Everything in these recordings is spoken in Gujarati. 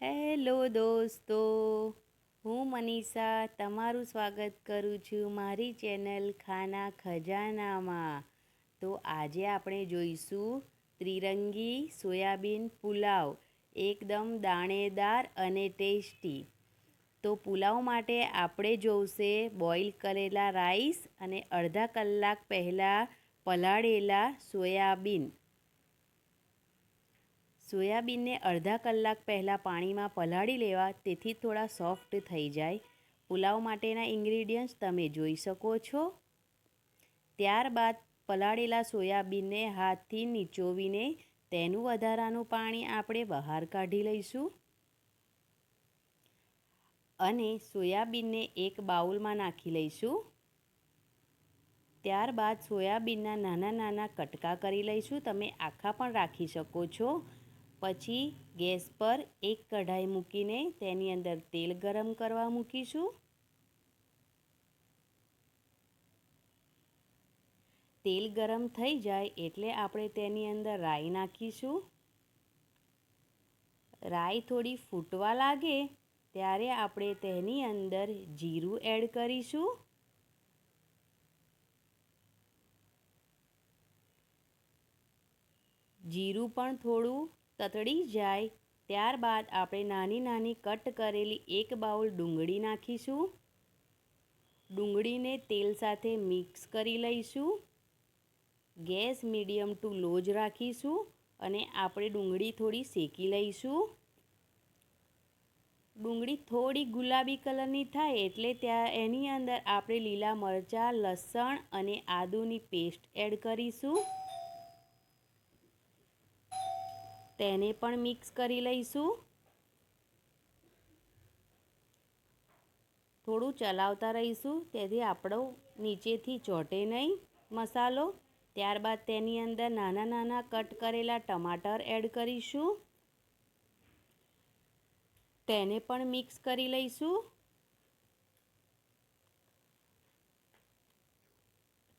હેલો દોસ્તો, હું મનીષા તમારું સ્વાગત કરું છું મારી ચેનલ ખાના ખજાનામાં. તો આજે આપણે જોઈશું ત્રિરંગી સોયાબીન પુલાવ, એકદમ દાણેદાર અને ટેસ્ટી. તો પુલાવ માટે આપણે જોઈશે બોઇલ કરેલા રાઈસ અને અડધા કલાક પહેલાં પલાળેલા સોયાબીન. સોયાબીનને અડધા કલાક પહેલાં પાણીમાં પલાળી લેવા તેથી થોડા સોફ્ટ થઈ જાય. પુલાવ માટેના ઇન્ગ્રીડિયન્ટ્સ તમે જોઈ શકો છો. ત્યારબાદ પલાળેલા સોયાબીનને હાથથી નીચોવીને તેનું વધારાનું પાણી આપણે બહાર કાઢી લઈશું. અને સોયાબીનને એક બાઉલમાં નાખી લઈશું. ત્યારબાદ સોયાબીનના નાના નાના કટકા કરી લઈશું. તમે આખા પણ રાખી શકો છો. પછી ગેસ પર એક કઢાઈ મૂકીને તેની અંદર તેલ ગરમ કરવા મૂકીશું. તેલ ગરમ થઈ જાય એટલે આપણે તેની અંદર રાઈ નાખીશું. રાઈ થોડી ફૂટવા લાગે ત્યારે આપણે તેની અંદર જીરું એડ કરીશું. જીરું પણ થોડું તતડી જાય. ત્યારબાદ આપણે નાની નાની કટ કરેલી એક બાઉલ ડુંગળી નાખીશું. ડુંગળીને તેલ સાથે મિક્સ કરી લઈશું. ગેસ મીડિયમ ટુ લો જ રાખીશું અને આપણે ડુંગળી થોડી શેકી લઈશું. ડુંગળી થોડી ગુલાબી કલરની થાય એટલે ત્યાં એની અંદર આપણે લીલા મરચાં, લસણ અને આદુની પેસ્ટ એડ કરીશું. તેને પણ મિક્સ કરી લઈશું. થોડું ચલાવતા રહીશું, તેથી આપણો નીચેથી ચોટે નહીં મસાલો. ત્યારબાદ તેની અંદર નાના નાના કટ કરેલા ટમાટર એડ કરીશું. તેને પણ મિક્સ કરી લઈશું.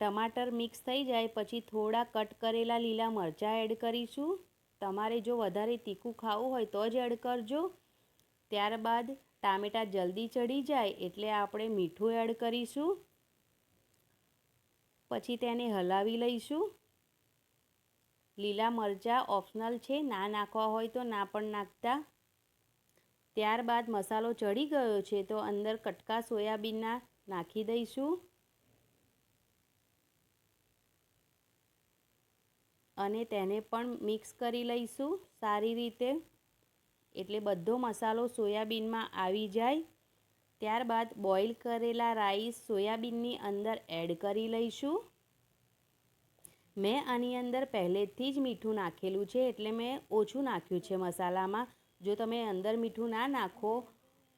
ટમાટર મિક્સ થઈ જાય પછી થોડા કટ કરેલા લીલા મરચાં એડ કરીશું. તમારે જો વધારે તીખું ખાવું હોય તો જ એડ કરજો. ત્યારબાદ ટામેટાં જલ્દી ચડી જાય એટલે આપણે મીઠું એડ કરીશું. પછી તેને હલાવી લઈશું. લીલા મરચાં ઓપ્શનલ છે, ના નાખવા હોય તો ના પણ નાખતા. ત્યારબાદ મસાલો ચડી ગયો છે તો અંદર કટકા સોયાબીનના નાખી દઈશું. અને તેને પણ મિક્સ કરી લઈશું સારી રીતે. એટલે બધો મસાલો સોયાબીનમાં આવી જાય. ત્યારબાદ બોઇલ કરેલા રાઈસ સોયાબીનની અંદર એડ કરી લઈશું. મેં આની અંદર પહેલેથી જ મીઠું નાખેલું છે, એટલે મેં ઓછું નાખ્યું છે મસાલામાં. જો તમે અંદર મીઠું ના નાખો,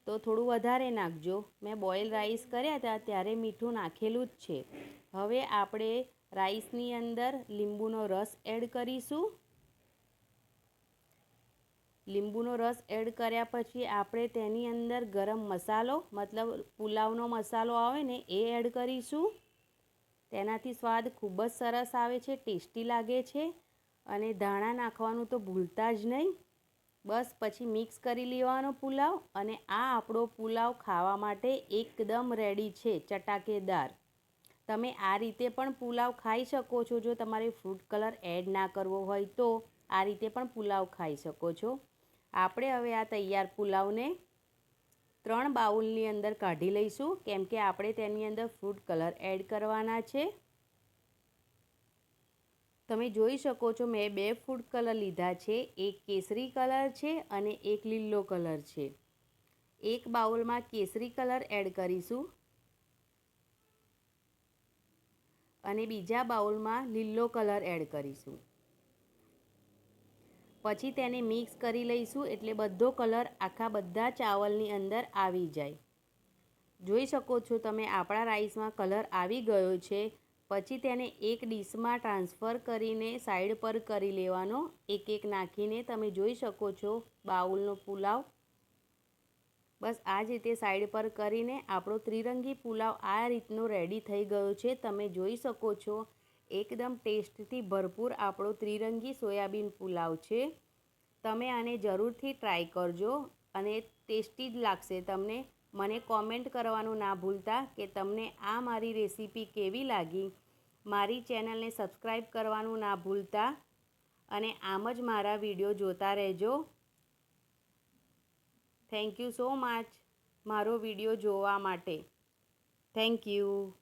તો થોડું વધારે નાખજો. મેં બોઇલ રાઈસ કર્યા હતા, ત્યારે મીઠું નાખેલું જ છે. હવે આપણે રાઈસની અંદર લીંબુનો રસ એડ કરીશું. લીંબુનો રસ એડ કર્યા પછી આપણે તેની અંદર ગરમ મસાલો, મતલબ પુલાવનો મસાલો આવે ને એ એડ કરીશું. તેનાથી સ્વાદ ખૂબ જ સરસ આવે છે, ટેસ્ટી લાગે છે અને ધાણા નાખવાનું તો ભૂલતા જ નહીં. બસ પછી મિક્સ કરી લેવાનો પુલાવ અને આ આપણો પુલાવ ખાવા માટે એકદમ રેડી છે, ચટાકેદાર. તમે આ રીતે પણ પુલાવ ખાઈ શકો છો. જો તમારે ફ્રૂટ કલર એડ ના કરવો હોય તો આ રીતે પણ પુલાવ ખાઈ શકો છો. આપણે હવે આ તૈયાર પુલાવને ત્રણ બાઉલની અંદર કાઢી લઈશું. કેમ કે આપણે તેની અંદર ફ્રૂટ કલર એડ કરવાના છે. તમે જોઈ શકો છો, મેં બે ફૂડ કલર લીધા છે. એક કેસરી કલર છે અને એક લીલો કલર છે. એક બાઉલમાં કેસરી કલર એડ કરીશું. અને બીજા બાઉલમાં લીલો કલર એડ કરીશું. પછી તેને મિક્સ કરી લઈશું એટલે બધો કલર આખા બધા ચાવલની અંદર આવી જાય. જોઈ શકો છો તમે આપણા રાઈસમાં કલર આવી ગયો છે. પછી તેને એક ડીશમાં ટ્રાન્સફર કરીને સાઈડ પર કરી લેવાનો. એક એક નાખીને તમે જોઈ શકો છો બાઉલનો પુલાવ. બસ આ જ રીતે સાઈડ પર કરીને આપણો ત્રિરંગી પુલાવ આ રીતનો રેડી થઈ ગયો છે. તમે જોઈ શકો છો, એકદમ ટેસ્ટથી ભરપૂર આપણો ત્રિરંગી સોયાબીન પુલાવ છે. તમે આને જરૂરથી ટ્રાય કરજો અને ટેસ્ટી જ લાગશે તમને. મને કોમેન્ટ કરવાનું ના ભૂલતા કે તમને આ મારી રેસીપી કેવી લાગી? મારી ચેનલને સબસ્ક્રાઈબ કરવાનું ના ભૂલતા અને આમ જ મારા વીડિયો જોતા રહેજો. થેન્ક યુ સો મચ મારો વીડિયો જોવા માટે. Thank you